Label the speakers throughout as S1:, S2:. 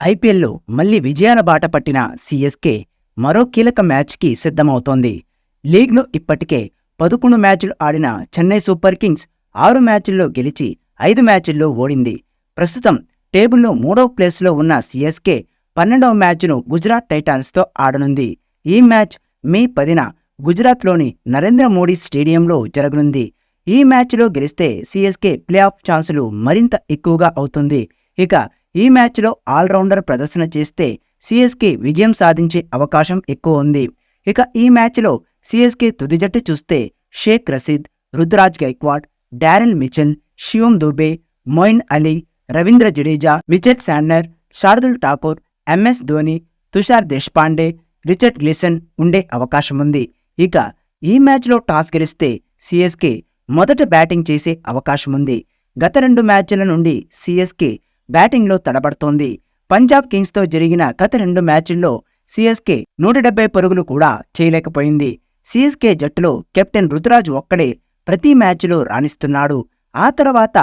S1: ఐపీఎల్లో మళ్ళీ విజయాల బాట పట్టిన సీఎస్కే మరో కీలక మ్యాచ్కి సిద్ధమవుతోంది. లీగ్లో ఇప్పటికే పదకొండు మ్యాచ్లు ఆడిన చెన్నై సూపర్ కింగ్స్ ఆరు మ్యాచ్ల్లో గెలిచి ఐదు మ్యాచ్ల్లో ఓడింది. ప్రస్తుతం టేబుల్లో మూడవ ప్లేస్లో ఉన్న సీఎస్కే పన్నెండవ మ్యాచ్ను గుజరాత్ టైటాన్స్తో ఆడనుంది. ఈ మ్యాచ్ మే పదిన గుజరాత్లోని నరేంద్ర మోడీ స్టేడియంలో జరగనుంది. ఈ మ్యాచ్లో గెలిస్తే సీఎస్కే ప్లే ఆఫ్ ఛాన్సులు మరింత ఎక్కువగా అవుతుంది. ఇక ఈ మ్యాచ్లో ఆల్రౌండర్ ప్రదర్శన చేస్తే సిఎస్కే విజయం సాధించే అవకాశం ఎక్కువ ఉంది. ఇక ఈ మ్యాచ్లో సిఎస్కే తుది జట్టు చూస్తే Shaik Rasheed Ruturaj Gaikwad Daryl Mitchell Shivam Dube Moeen Ali Ravindra Jadeja Mitchell Santner Shardul Thakur MS Dhoni Tushar Deshpande Richard Gleeson ఉండే అవకాశముంది ఇక ఈ మ్యాచ్లో టాస్ గెలిస్తే సిఎస్కే మొదట బ్యాటింగ్ చేసే అవకాశముంది గత రెండు మ్యాచ్ల నుండి సిఎస్కే బ్యాటింగ్లో తడబడుతోంది. పంజాబ్ కింగ్స్తో జరిగిన గత రెండు మ్యాచ్ల్లో సిఎస్కే నూట డెబ్బై పరుగులు కూడా చేయలేకపోయింది. సిఎస్కే జట్టులో కెప్టెన్ రుతురాజ్ ఒక్కడే ప్రతి మ్యాచ్లో రాణిస్తున్నాడు. ఆ తర్వాత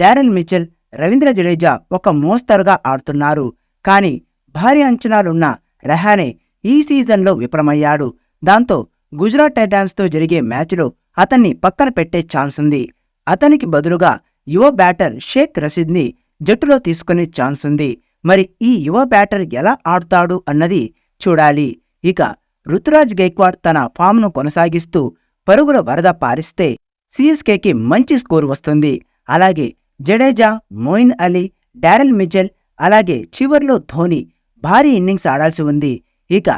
S1: డారెల్ మిచెల్ రవీంద్ర జడేజా ఒక మోస్తరుగా ఆడుతున్నారు. కానీ భారీ అంచనాలున్న రెహానే ఈ సీజన్లో విఫలమయ్యాడు. దాంతో గుజరాత్ టైటాన్స్తో జరిగే మ్యాచ్లో అతన్ని పక్కన పెట్టే ఛాన్స్ ఉంది అతనికి బదులుగా యువ బ్యాటర్ షేక్ రషీద్ని జట్టులో తీసుకునే ఛాన్స్ ఉంది. మరి ఈ యువ బ్యాటర్ ఎలా ఆడుతాడు అన్నది చూడాలి. ఇక రుతురాజ్ గైక్వాడ్ తన ఫామ్ను కొనసాగిస్తూ పరుగుల వరద పారిస్తే సిఎస్కేకి మంచి స్కోరు వస్తుంది. అలాగే Jadeja Moeen Ali Daryl Mitchell అలాగే చివర్లో ధోని భారీ ఇన్నింగ్స్ ఆడాల్సి ఉంది. ఇక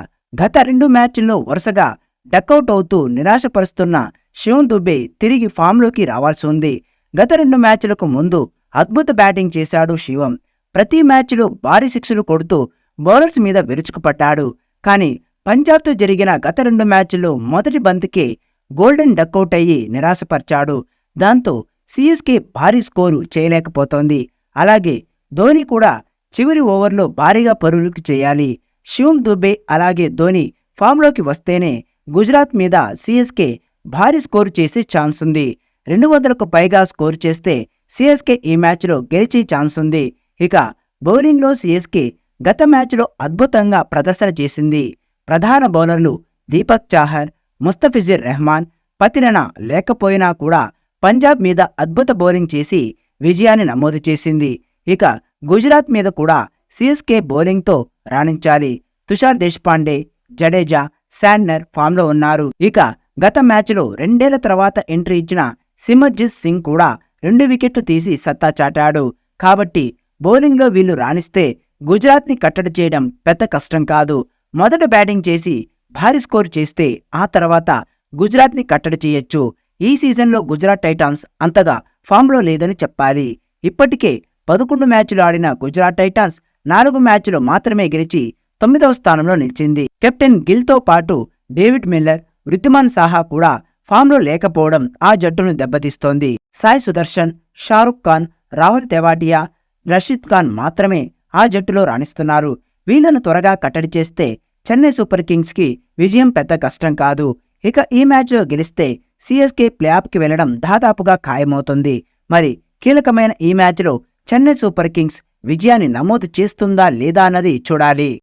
S1: గత రెండు మ్యాచ్ల్లో వరుసగా డకౌట్ అవుతూ నిరాశపరుస్తున్న శివం దుబే తిరిగి ఫామ్లోకి రావాల్సి ఉంది. గత రెండు మ్యాచ్లకు ముందు అద్భుత బ్యాటింగ్ చేశాడు శివం. ప్రతి మ్యాచ్లో భారీ సిక్స్లు కొడుతూ బౌలర్స్ మీద విరుచుకుపడ్డాడు. కానీ పంజాబ్తో జరిగిన గత రెండు మ్యాచ్ల్లో మొదటి బంతికే గోల్డెన్ డక్అవుట్ అయ్యి నిరాశపరిచాడు. దాంతో సిఎస్కే భారీ స్కోరు చేయలేకపోతోంది. అలాగే ధోని కూడా చివరి ఓవర్లో భారీగా పరుగులకు చేయాలి. శివం దుబే అలాగే ధోని ఫామ్లోకి వస్తేనే గుజరాత్ మీద సిఎస్కే భారీ స్కోరు చేసే ఛాన్స్ ఉంది. రెండు వందలకు పైగా స్కోరు చేస్తే సిఎస్కే ఈ మ్యాచ్లో గెలిచే ఛాన్స్ ఉంది. ఇక బౌలింగ్లో సిఎస్కే గత మ్యాచ్లో అద్భుతంగా ప్రదర్శన చేసింది. ప్రధాన బౌలర్లు దీపక్ చాహర్ ముస్తఫిజిర్ రెహమాన్ పతిరణ లేకపోయినా కూడా పంజాబ్ మీద అద్భుత బౌలింగ్ చేసి విజయాన్ని నమోదు చేసింది. ఇక గుజరాత్ మీద కూడా సిఎస్కే బౌలింగ్తో రాణించాలి. తుషార్ దేశ్పాండే జడేజా శాండ్నర్ ఫామ్లో ఉన్నారు. ఇక గత మ్యాచ్లో రెండేళ్ళ తర్వాత ఎంట్రీ ఇచ్చిన సిమర్జిత్ సింగ్ కూడా రెండు వికెట్లు తీసి సత్తా చాటాడు. కాబట్టి బౌలింగ్లో వీళ్ళు రాణిస్తే గుజరాత్ని కట్టడి చేయడం పెద్ద కష్టం కాదు. మొదట బ్యాటింగ్ చేసి భారీ స్కోర్ చేస్తే ఆ తర్వాత గుజరాత్ని కట్టడి చేయొచ్చు. ఈ సీజన్లో గుజరాత్ టైటాన్స్ అంతగా ఫామ్లో లేదని చెప్పాలి. ఇప్పటికే పదకొండు మ్యాచ్లు ఆడిన గుజరాత్ టైటాన్స్ నాలుగు మ్యాచ్లు మాత్రమే గెలిచి తొమ్మిదవ స్థానంలో నిలిచింది. కెప్టెన్ గిల్తో పాటు డేవిడ్ మిల్లర్ వృద్ధిమాన్ సాహా కూడా ఫామ్లో లేకపోవడం ఆ జట్టును దెబ్బతీస్తోంది. సాయి సుదర్శన్ షారుఖ్ ఖాన్ రాహుల్ తెవాటియా రషీద్ ఖాన్ మాత్రమే ఆ జట్టులో రాణిస్తున్నారు. వీళ్ళను త్వరగా కట్టడి చేస్తే చెన్నై సూపర్ కింగ్స్కి విజయం పెద్ద కష్టం కాదు. ఇక ఈ మ్యాచ్లో గెలిస్తే సిఎస్కే ప్లేఆఫ్కి వెళ్ళడం దాదాపుగా ఖాయమవుతుంది. మరి కీలకమైన ఈ మ్యాచ్లో చెన్నై సూపర్ కింగ్స్ విజయాన్ని నమోదు చేస్తుందా లేదా అన్నది చూడాలి.